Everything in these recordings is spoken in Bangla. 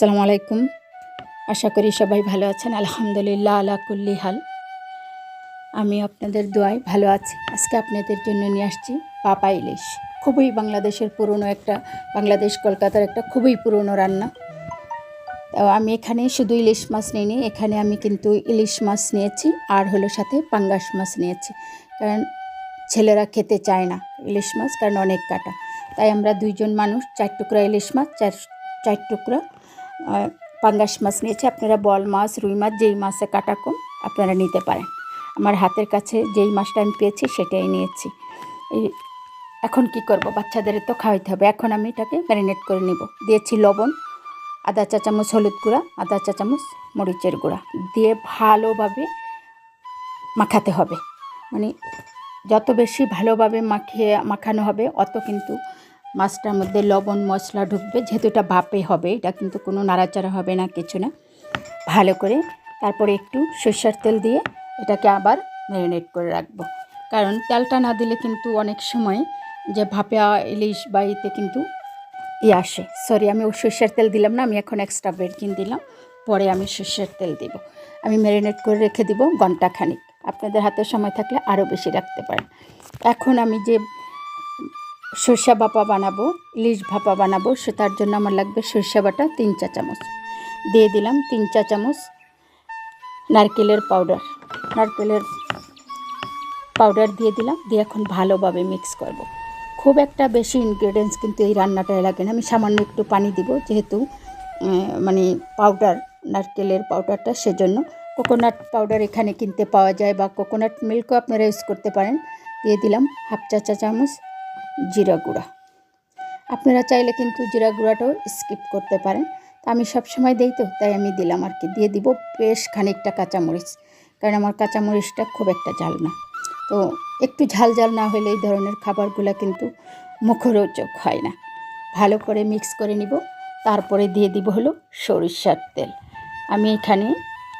আসসালামু আলাইকুম। আশা করি সবাই ভালো আছেন। আলহামদুলিল্লাহ আলা কুল্লি হাল। আমি আপনাদের দোয়ায় ভালো আছি। আজকে আপনাদের জন্য নিয়ে আসছি পাপা ইলিশ। খুবই বাংলাদেশের পুরনো একটা, বাংলাদেশ কলকাতার একটা খুবই পুরনো রান্না। তো আমি এখানে শুধু ইলিশ মাছ নিইনি, এখানে আমি কিন্তু ইলিশ মাছ নিয়েছি আর হলো সাথে পাঙ্গাস মাছ নিয়েছি। কারণ ছেলেরা খেতে চায় না ইলিশ মাছ, কারণ অনেক কাটা। তাই আমরা দুইজন মানুষ, চার টুকরা ইলিশ মাছ, চার চার টুকরা পাঙ্গাস মাছ নিয়েছি। আপনারা বল মাছ, রুই মাছ, যেই মাছে কাটা কম আপনারা নিতে পারেন। আমার হাতের কাছে যেই মাছটা আমি পেয়েছি, সেটাই নিয়েছি। এখন কি করব? বাচ্চাদের তো খাওয়াইতে হবে। এখন আমি এটাকে ম্যারিনেট করে নিব। দিয়েছি লবণ আধা চা চামচ হলুদ গুঁড়া আধা চা চামচ মরিচের গুঁড়া। দিয়ে ভালোভাবে মাখাতে হবে। মানে যত বেশি ভালোভাবে মাখিয়ে, মাখানো হবে, অত কিন্তু মাছটার মধ্যে লবণ, মশলা ঢুকবে, যেহেতু এটা ভাপে হবে, এটা কিন্তু কোনো নাড়াচাড়া হবে না, কিছু না। ভালো করে তারপরে একটু সর্ষের তেল দিয়ে এটাকে আবার ম্যারিনেট করে রাখব। কারণ তেলটা না দিলে কিন্তু অনেক সময় যে ভাপে ইলিশ বা ইতে কিন্তু ই আসে। সরি আমি ও সর্ষের তেল দিলাম না, আমি এখন এক্সট্রা বেরকিন দিলাম। পরে আমি সর্ষের তেল দিব। আমি ম্যারিনেট করে রেখে দিব ঘণ্টা খানিক। আপনাদের হাতে সময় থাকলে আরও বেশি রাখতে পারেন। এখন আমি যে সর্ষা ভাপা বানাবো, ইলিশ ভাপা বানাবো, সে তার জন্য আমার লাগবে সর্ষা বাটা তিন চা চামচ। দিয়ে দিলাম তিন চা চামচ নারকেলের পাউডার নারকেলের পাউডার দিয়ে দিলাম, দিয়ে এখন ভালোভাবে মিক্স করব। খুব একটা বেশি ইনগ্রেডিয়েন্টস কিন্তু এই রান্নাটায় লাগে না। আমি সামান্য একটু পানি দিব, যেহেতু মানে পাউডার নারকেলের পাউডারটা সেজন্য। কোকোনাট পাউডার এখানে কিনতে পাওয়া যায় বা কোকোনাট মিল্কও আপনারা ইউজ করতে পারেন। দিয়ে দিলাম হাফ চা চা চামচ জিরা গুঁড়া। আপনারা চাইলে কিন্তু জিরা গুঁড়াটাও স্কিপ করতে পারেন। তা আমি সব সময় দিই তো, তাই আমি দিলাম আর কি। দিয়ে দিব বেশ খানিকটা কাঁচামরিচ, কারণ আমার কাঁচামরিচটা খুব একটা ঝাল না। তো একটু ঝাল ঝাল না হলে এই ধরনের খাবারগুলো কিন্তু মুখরোচক হয় না। ভালো করে মিক্স করে নিব, তারপরে দিয়ে দিব হলো সরিষার তেল। আমি এখানে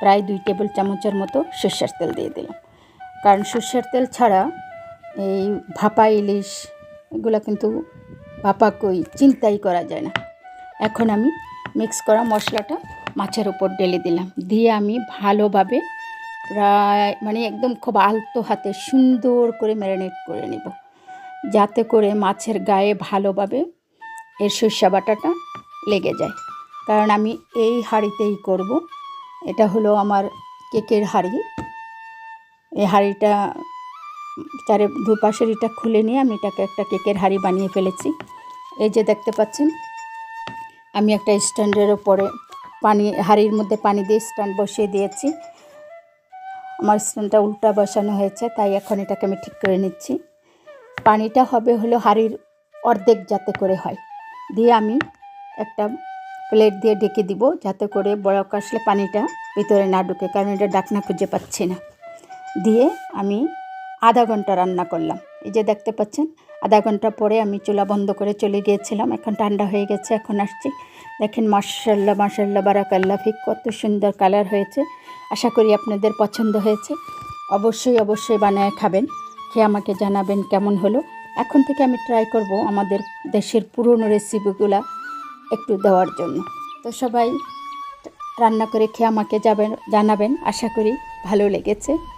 প্রায় দুই টেবিল চামচের মতো সর্ষের তেল দিয়ে দিলাম। কারণ সর্ষের তেল ছাড়া এই ভাপা ইলিশ এগুলো কিন্তু ভাপা কই চিন্তাই করা যায় না। এখন আমি মিক্স করা মশলাটা মাছের উপর ঢেলে দিলাম। দিয়ে আমি ভালোভাবে প্রায় মানে একদম খুব আলতো হাতে সুন্দর করে ম্যারিনেট করে নেব। যাতে করে মাছের গায়ে ভালোভাবে এর সর্ষা বাটাটা লেগে যায়। কারণ আমি এই হাঁড়িতেই করব। এটা হলো আমার কেকের হাঁড়ি। এই হাঁড়িটা চারে দুপাশের এটা খুলে নিয়ে আমি এটাকে একটা কেকের হাঁড়ি বানিয়ে ফেলেছি। এই যে দেখতে পাচ্ছেন, আমি একটা স্ট্যান্ডের ওপরে পানি, হাঁড়ির মধ্যে পানি দিয়ে স্ট্যান্ড বসিয়ে দিয়েছি। আমার স্ট্যান্ডটা উল্টা বসানো হয়েছে, তাই এখন এটাকে আমি ঠিক করে নিচ্ছি। পানিটা হবে হলো হাঁড়ির অর্ধেক যাতে করে হয়। দিয়ে আমি একটা প্লেট দিয়ে ডেকে দিব, যাতে করে বরফ আসলে পানিটা ভিতরে না ঢুকে, কারণ এটা ডাকনা খুঁজে পাচ্ছি না। দিয়ে আমি আধা ঘণ্টা রান্না করলাম। এই যে দেখতে পাচ্ছেন, আধা ঘণ্টা পরে আমি চুলা বন্ধ করে চলে গিয়েছিলাম। এখন ঠান্ডা হয়ে গেছে, এখন আসছি। দেখেন মার্শাল্লাহ মার্শাল্লাহ বারাকাল্লা ফিক কত সুন্দর কালার হয়েছে। আশা করি আপনাদের পছন্দ হয়েছে। অবশ্যই অবশ্যই বানায় খাবেন। খেয়ে আমাকে জানাবেন কেমন হলো। এখন থেকে আমি ট্রাই করব আমাদের দেশের পুরনো রেসিপিগুলা একটু দেওয়ার জন্য। তো সবাই রান্না করে খেয়ে আমাকে যাবেন, জানাবেন। আশা করি ভালো লেগেছে।